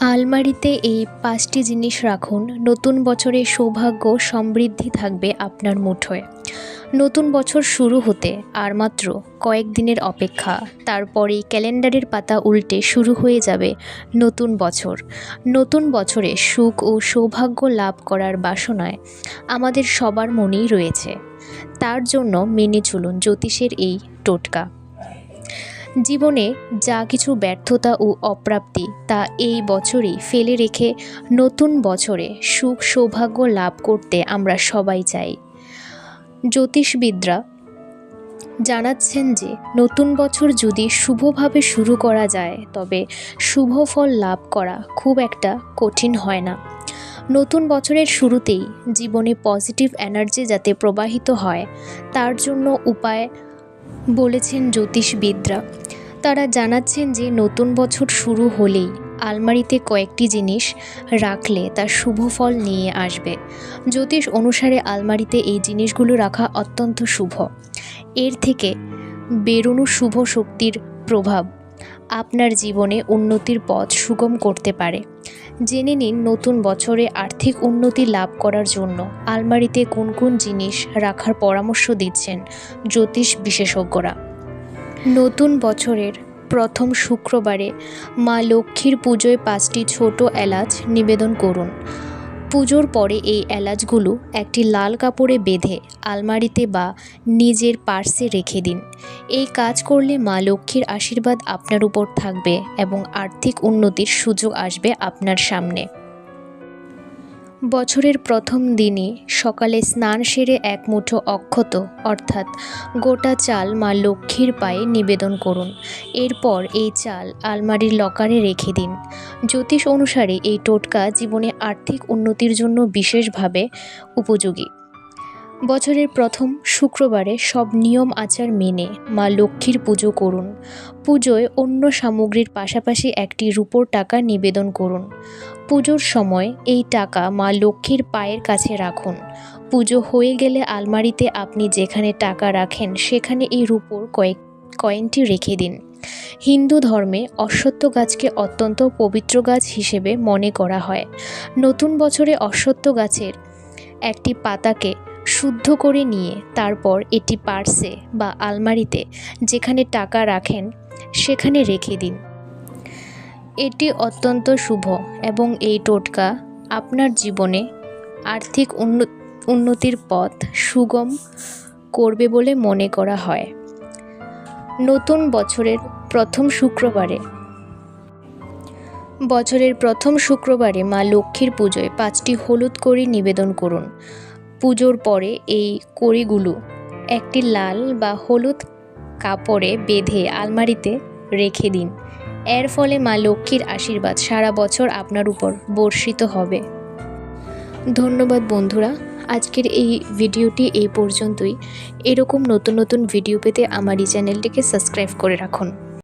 আলমারিতে এই পাঁচটি জিনিস রাখুন। নতুন বছরে সৌভাগ্য সমৃদ্ধি থাকবে আপনার মুঠোয়। নতুন বছর শুরু হতে আর মাত্র কয়েকদিনের অপেক্ষা। তারপরেই ক্যালেন্ডারের পাতা উল্টে শুরু হয়ে যাবে নতুন বছর। নতুন বছরে সুখ ও সৌভাগ্য লাভ করার বাসনায় আমাদের সবার মনেই রয়েছে। তার জন্য মেনে চলুন জ্যোতিষের এই টোটকা। জীবনে যা কিছু ব্যর্থতা ও অপ্রাপ্তি তা এই বছরই ফেলে রেখে নতুন বছরে সুখ সৌভাগ্য লাভ করতে আমরা সবাই চাই। জ্যোতিষবিদরা জানাচ্ছেন যে, নতুন বছর যদি শুভভাবে শুরু করা যায়, তবে শুভ ফল লাভ করা খুব একটা কঠিন হয় না। নতুন বছরের শুরুতেই জীবনে পজিটিভ এনার্জি যাতে প্রবাহিত হয়, তার জন্য উপায় বলেছেন জ্যোতিষবিদরা। তারা জানাচ্ছেন যে নতুন বছর শুরু হলেই আলমারিতে কয়েকটি জিনিস রাখলে তার শুভ ফল নিয়ে আসবে। জ্যোতিষ অনুসারে আলমারিতে এই জিনিসগুলো রাখা অত্যন্ত শুভ। এর থেকে বেরোনো শুভ শক্তির প্রভাব আপনার জীবনে উন্নতির পথ সুগম করতে পারে। জেনে নিন নতুন বছরে আর্থিক উন্নতি লাভ করার জন্য আলমারিতে কোন কোন জিনিস রাখার পরামর্শ দিচ্ছেন জ্যোতিষ বিশেষজ্ঞরা। নতুন বছরের প্রথম শুক্রবারে মা লক্ষ্মীর পুজোয় পাঁচটি ছোট এলাচ নিবেদন করুন। পুজোর পরে এই এলাচগুলো একটি লাল কাপড়ে বেঁধে আলমারিতে বা নিজের পার্সে রেখে দিন। এই কাজ করলে মা লক্ষ্মীর আশীর্বাদ আপনার উপর থাকবে এবং আর্থিক উন্নতির সুযোগ আসবে আপনার সামনে। বছরের প্রথম দিনে সকালে স্নান সেরে এক মুঠো অক্ষত, অর্থাৎ গোটা চাল মা লক্ষ্মীর পায়ে নিবেদন করুন। এরপর এই চাল আলমারির লকারে রেখে দিন। জ্যোতিষ অনুসারে এই টোটকা জীবনে আর্থিক উন্নতির জন্য বিশেষভাবে উপযোগী। বছরের প্রথম শুক্রবারে সব নিয়ম আচার মেনে মা লক্ষ্মীর পুজো করুন। পুজোয় অন্য সামগ্রীর পাশাপাশি একটি রূপোর টাকা নিবেদন করুন। পুজোর সময় এই টাকা মা লক্ষ্মীর পায়ের কাছে রাখুন। পুজো হয়ে গেলে আলমারিতে আপনি যেখানে টাকা রাখেন সেখানে এই রূপোর কয়েক কয়েনটি রেখে দিন। হিন্দু ধর্মে অশ্বত্থ গাছকে অত্যন্ত পবিত্র গাছ হিসেবে মনে করা হয়। নতুন বছরে অশ্বত্থ গাছের একটি পাতাকে শুদ্ধ করে নিয়ে তারপর এটি পার্সে বা আলমারিতে যেখানে টাকা রাখেন সেখানে রেখে দিন। এটি অত্যন্ত শুভ এবং এই টোটকা আপনার জীবনে আর্থিক উন্ন- উন্নতির পথ সুগম করবে বলে মনে করা হয়। নতুন বছরের প্রথম শুক্রবারে। বছরের প্রথম শুক্রবারে মা লক্ষ্মীর পুজোয় পাঁচটি হলুদ কড়ি নিবেদন করুন। পুজোর পরে এই কড়িগুলো একটি লাল বা হলুদ কাপড়ে বেঁধে আলমারিতে রেখে দিন। এর ফলে মা লক্ষ্মীর আশীর্বাদ সারা বছর আপনার উপর বর্ষিত হবে। ধন্যবাদ বন্ধুরা, আজকের এই ভিডিওটি এই পর্যন্তই। এরকম নতুন নতুন ভিডিও পেতে আমার এই চ্যানেলটিকে সাবস্ক্রাইব করে রাখুন।